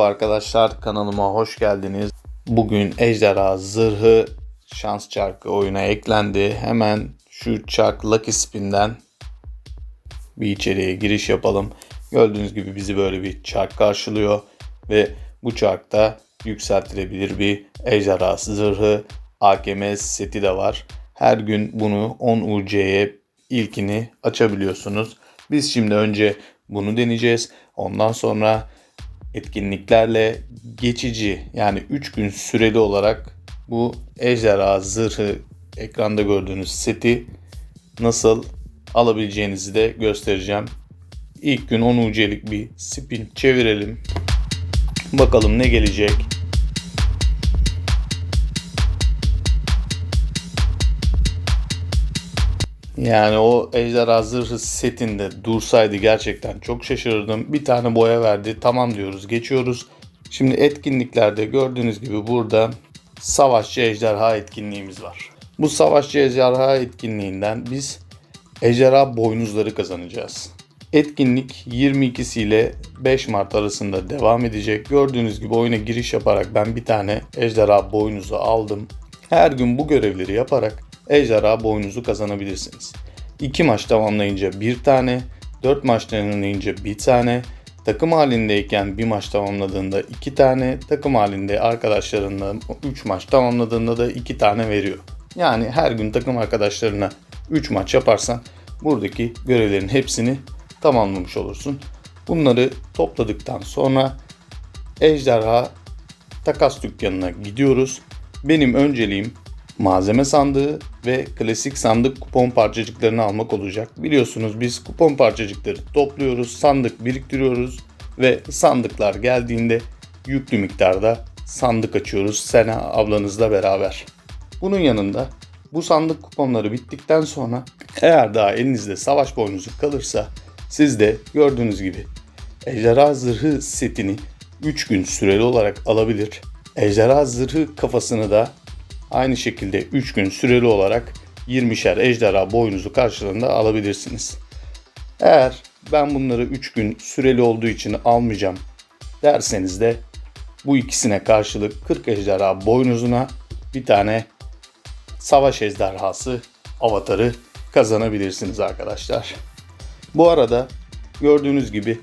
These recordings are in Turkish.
Arkadaşlar kanalıma hoş geldiniz. Bugün Ejderha Zırhı şans çarkı oyuna eklendi. Hemen şu çark Lucky Spin'den bir içeriye giriş yapalım. Gördüğünüz gibi bizi böyle bir çark karşılıyor ve bu çarkta yükseltilebilir bir Ejderha Zırhı AKM seti de var. Her gün bunu 10 UC'ye ilkini açabiliyorsunuz. Biz şimdi önce bunu deneyeceğiz. Ondan sonra etkinliklerle geçici yani 3 gün süreli olarak bu ejderha zırhı ekranda gördüğünüz seti nasıl alabileceğinizi de göstereceğim. İlk gün 10 UC'lik bir spin çevirelim. Bakalım ne gelecek. Yani o ejderha zırhı setinde dursaydı gerçekten çok şaşırırdım. Bir tane boya verdi. Tamam diyoruz geçiyoruz. Şimdi etkinliklerde gördüğünüz gibi burada savaşçı ejderha etkinliğimiz var. Bu savaşçı ejderha etkinliğinden biz ejderha boynuzları kazanacağız. Etkinlik 22'si ile 5 Mart arasında devam edecek. Gördüğünüz gibi oyuna giriş yaparak ben bir tane ejderha boynuzu aldım. Her gün bu görevleri yaparak ejderha boynuzu kazanabilirsiniz. 2 maç tamamlayınca bir tane, 4 maç tamamlayınca bir tane, takım halindeyken bir maç tamamladığında 2 tane, takım halinde arkadaşlarınla 3 maç tamamladığında da 2 tane veriyor. Yani her gün takım arkadaşlarına 3 maç yaparsan buradaki görevlerin hepsini tamamlamış olursun. Bunları topladıktan sonra ejderha takas dükkanına gidiyoruz. Benim önceliğim malzeme sandığı ve klasik sandık kupon parçacıklarını almak olacak. Biliyorsunuz biz kupon parçacıkları topluyoruz, sandık biriktiriyoruz ve sandıklar geldiğinde yüklü miktarda sandık açıyoruz Sena ablanızla beraber. Bunun yanında bu sandık kuponları bittikten sonra eğer daha elinizde savaş boynuzu kalırsa siz de gördüğünüz gibi ejderha zırhı setini 3 gün süreli olarak alabilir. Ejderha zırhı kafasını da aynı şekilde 3 gün süreli olarak 20'şer ejderha boynuzu karşılığında alabilirsiniz. Eğer ben bunları 3 gün süreli olduğu için almayacağım derseniz de bu ikisine karşılık 40 ejderha boynuzuna bir tane savaş ejderhası avatarı kazanabilirsiniz arkadaşlar. Bu arada gördüğünüz gibi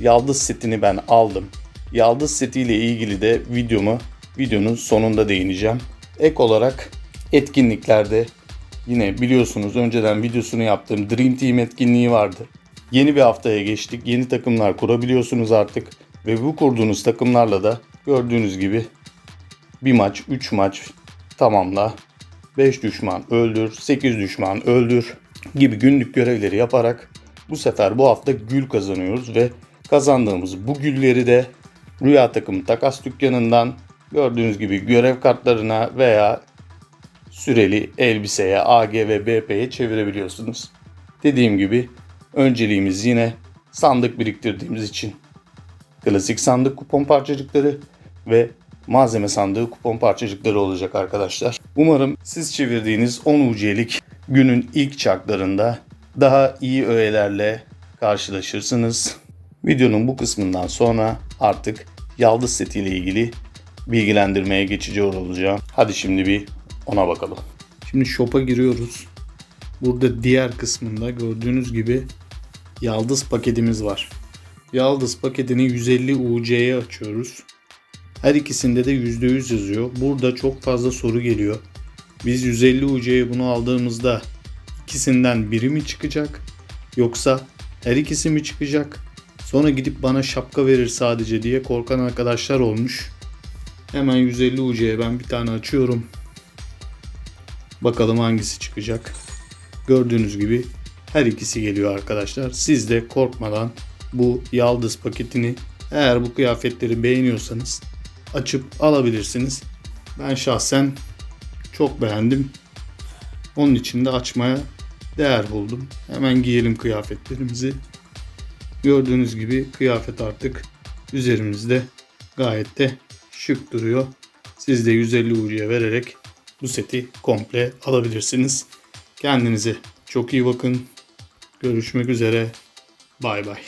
Yaldız setini ben aldım. Yaldız setiyle ilgili de videomu videonun sonunda değineceğim. Ek olarak etkinliklerde yine biliyorsunuz önceden videosunu yaptığım Dream Team etkinliği vardı. Yeni bir haftaya geçtik. Yeni takımlar kurabiliyorsunuz artık. Ve bu kurduğunuz takımlarla da gördüğünüz gibi bir maç, 3 maç tamamla. 5 düşman öldür, 8 düşman öldür gibi günlük görevleri yaparak bu sefer bu hafta gül kazanıyoruz ve kazandığımız bu gülleri de Rüya takımı takas dükkanından gördüğünüz gibi görev kartlarına veya süreli elbiseye, AG ve BP'ye çevirebiliyorsunuz. Dediğim gibi önceliğimiz yine sandık biriktirdiğimiz için klasik sandık kupon parçacıkları ve malzeme sandığı kupon parçacıkları olacak arkadaşlar. Umarım siz çevirdiğiniz 10 UC'lik günün ilk çarklarında daha iyi öğelerle karşılaşırsınız. Videonun bu kısmından sonra artık Yaldız seti ile ilgili bilgilendirmeye geçici olacağım. Hadi şimdi bir ona bakalım. Şimdi shop'a giriyoruz. Burada diğer kısmında gördüğünüz gibi Yaldız paketimiz var. Yaldız paketini 150 UC'ye açıyoruz. Her ikisinde de %100 yazıyor. Burada çok fazla soru geliyor. Biz 150 UC'ye bunu aldığımızda ikisinden biri mi çıkacak? Yoksa her ikisi mi çıkacak? Sonra gidip bana şapka verir sadece diye korkan arkadaşlar olmuş. Hemen 150 UC'ye ben bir tane açıyorum. Bakalım hangisi çıkacak. Gördüğünüz gibi her ikisi geliyor arkadaşlar. Siz de korkmadan bu yaldız paketini eğer bu kıyafetleri beğeniyorsanız açıp alabilirsiniz. Ben şahsen çok beğendim. Onun için de açmaya değer buldum. Hemen giyelim kıyafetlerimizi. Gördüğünüz gibi kıyafet artık üzerimizde gayet de şık duruyor. Siz de 150 UC'ye vererek bu seti komple alabilirsiniz. Kendinize çok iyi bakın. Görüşmek üzere. Bay bay.